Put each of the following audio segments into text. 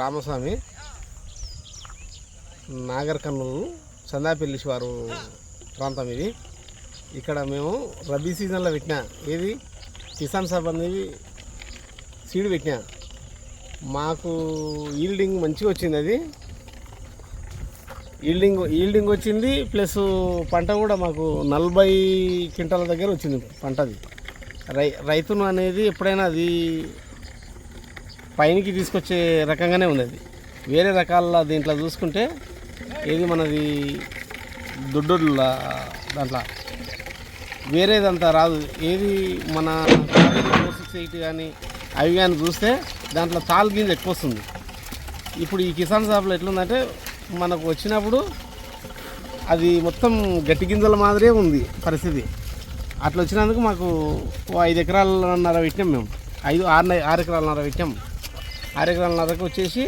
రామస్వామి నాగర్ కర్నూలు చందాపల్లి వారు ప్రాంతం ఇది. ఇక్కడ మేము రబీ సీజన్లో పెట్టిన ఏది? కిసాన్ సబ్ అనేది సీడ్ పెట్టిన. మాకు ఈల్డింగ్ మంచిగా వచ్చింది అది. ఈల్డింగ్ ఈల్డింగ్ వచ్చింది ప్లస్ పంట కూడా మాకు నలభై క్వింటాల దగ్గర వచ్చింది పంటది. రై రైతును అనేది ఎప్పుడైనా అది పైనకి తీసుకొచ్చే రకంగానే ఉంది అది వేరే రకాల దీంట్లో చూసుకుంటే ఏది మనది దొడ్డొడ్ల దాంట్లో. వేరేదంతా రాదు. ఏది మన ఫోర్ సిక్స్ ఎయిట్ కానీ అవి కానీ చూస్తే దాంట్లో తాల్ గింజ ఎక్కువ వస్తుంది. ఇప్పుడు ఈ కిసాన్ షాప్లో ఎట్లుందంటే మనకు వచ్చినప్పుడు అది మొత్తం గట్టి గింజల మాదిరే ఉంది పరిస్థితి. అట్లా వచ్చినందుకు మాకు ఐదు ఎకరాలన్నర పెట్టినాం మేము. ఐదు ఆరు ఆరు ఎకరాలన్నర పెట్టాం. ఆరు ఎకరాలన్నరకు వచ్చేసి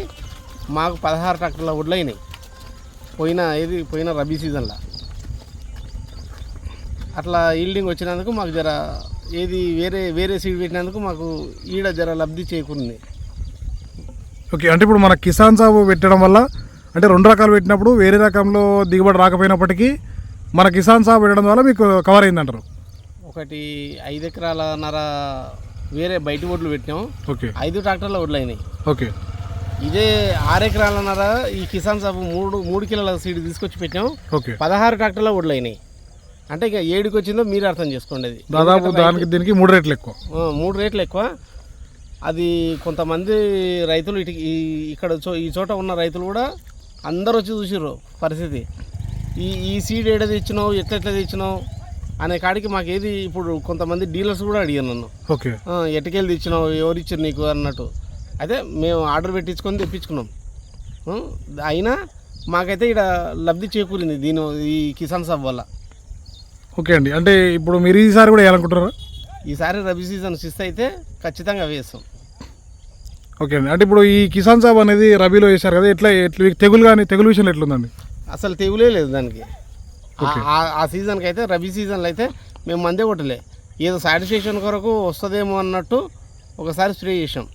మాకు పదహారు ట్రాక్టర్ల వడ్లు అయినాయి. పోయిన ఏది పోయిన రబీ సీజన్లో. అట్లా ఈల్డింగ్ వచ్చినందుకు మాకు జర ఏది వేరే వేరే సీడ్ పెట్టినందుకు మాకు ఈడ జర లబ్ధి చేకూరింది. ఓకే అంటే ఇప్పుడు మన కిసాన్ సాగు పెట్టడం వల్ల అంటే రెండు రకాలు పెట్టినప్పుడు వేరే రకంలో దిగుబడి రాకపోయినప్పటికీ మన కిసాన్ సాగు పెట్టడం వల్ల మీకు కవర్ అయిందంటారు. ఒకటి ఐదు ఎకరాలన్నర వేరే బయట ఒడ్లు పెట్టినాం. ఓకే. ఐదు ట్రాక్టర్ల ఒడ్లు అయినాయి. ఓకే. ఇదే ఆరు ఎకరాలన్నర ఈ కిసాన్ సాబు మూడు మూడు కిలోల సీడ్ తీసుకొచ్చి పెట్టాం ఓకే. పదహారు ట్రాక్టర్ల ఒడ్లు అయినాయి. అంటే ఇక ఏడుకి వచ్చిందో మీరు అర్థం చేసుకోండి అది. దాదాపు దానికి దీనికి మూడు రేట్లు ఎక్కువ. మూడు రేట్లు ఎక్కువ. అది కొంతమంది రైతులు ఇటు ఈ- ఇక్కడ ఈ చోట ఉన్న రైతులు కూడా అందరు వచ్చి చూసిర్రు పరిస్థితి. ఈ ఈ సీడ్ ఏడ తెచ్చినావు ఎట్లా ఎట్లా తెచ్చినావు? అనే కాడికి మాకు ఏది ఇప్పుడు కొంతమంది డీలర్స్ కూడా అడిగారు నన్ను. ఓకే. ఎటుకెళ్ళి తెచ్చినావు ఎవరు ఇచ్చారు నీకు అన్నట్టు. అయితే మేము ఆర్డర్ పెట్టించుకొని తెప్పించుకున్నాం. అయినా మాకైతే ఇక్కడ లబ్ధి చేకూరింది దీని ఈ కిసాన్ సబ్ వల్ల. ఓకే అండి. అంటే ఇప్పుడు మీరు ఈసారి కూడా వేయాలనుకుంటారా ఈసారి రబీ సీజన్ సిస్ అయితే ఖచ్చితంగా వేస్తాం. ఓకే అండి. అంటే ఇప్పుడు ఈ కిసాన్ సాబ్ అనేది రబీలో వేశారు కదా ఎట్లా ఎట్లా తెగులు కానీ తెగులు విషయంలో ఎట్లుందండి? అసలు తెగులే లేదు దానికి. ఆ- సీజన్కి అయితే రబీ సీజన్లో అయితే మేము మందే కొట్టలే. ఏదో సాటిస్ఫాక్షన్ కొరకు వస్తుందేమో అన్నట్టు ఒకసారి స్ప్రే చేసాం.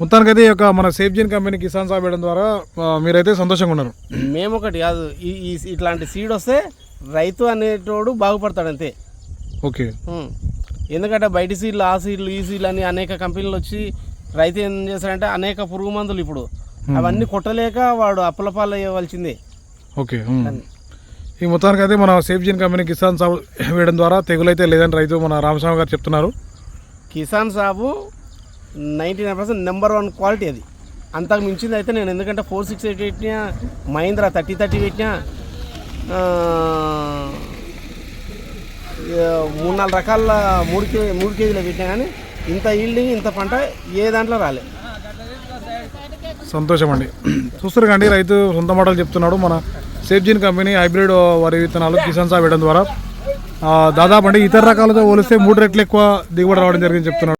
మొత్తానికైతే ఈ యొక్క మన సేఫ్జీన్ కంపెనీ కిసాన్ సాబ్ వేయడం ద్వారా మీరైతే సంతోషంగా ఉన్నారు. మేము ఒకటి కాదు. ఈ ఇట్లాంటి సీడ్ వస్తే రైతు అనేటోడు బాగుపడతాడు అంతే. ఓకే. ఎందుకంటే బయట సీడ్లు ఆ సీడ్లు ఈ సీడ్లు అని అనేక కంపెనీలు వచ్చి రైతు ఏం చేస్తాడంటే అనేక పురుగు మందులు ఇప్పుడు. అవన్నీ కొట్టలేక వాడు అప్పలపాలు అయ్యవలసిందే ఓకే. ఈ మొత్తానికి అయితే మన సేఫ్జీన్ కంపెనీ కిసాన్ సాబ్ వేయడం ద్వారా తెగులు అయితే లేదని రైతు మన రామస్వామి గారు చెప్తున్నారు. Kisan Sabu ninety nine percent number one quality అది. అంతకు మించింది అయితే నేను ఎందుకంటే ఫోర్ సిక్స్ ఎయిట్ పెట్టినా మహీంద్రా థర్టీ థర్టీ పెట్టినా మూడు నాలుగు రకాల మూడు కే మూడు కేజీలు పెట్టినా కానీ ఇంత ఈల్డింగ్ ఇంత పంట ఏ దాంట్లో రాలే. సంతోషం అండి. చూస్తారు కండి రైతు సొంత మాటలు చెప్తున్నాడు. మన సేఫ్జీన్ కంపెనీ హైబ్రిడ్ వరి విత్తనాలు కిసాన్ సాబ్ వేయడం ద్వారా. ఆ, దాదాపు అంటే ఇతర రకాలతో పోలిస్తే మూడు రెట్లు ఎక్కువ దిగుబడి రావడం జరిగింది చెప్తున్నాడు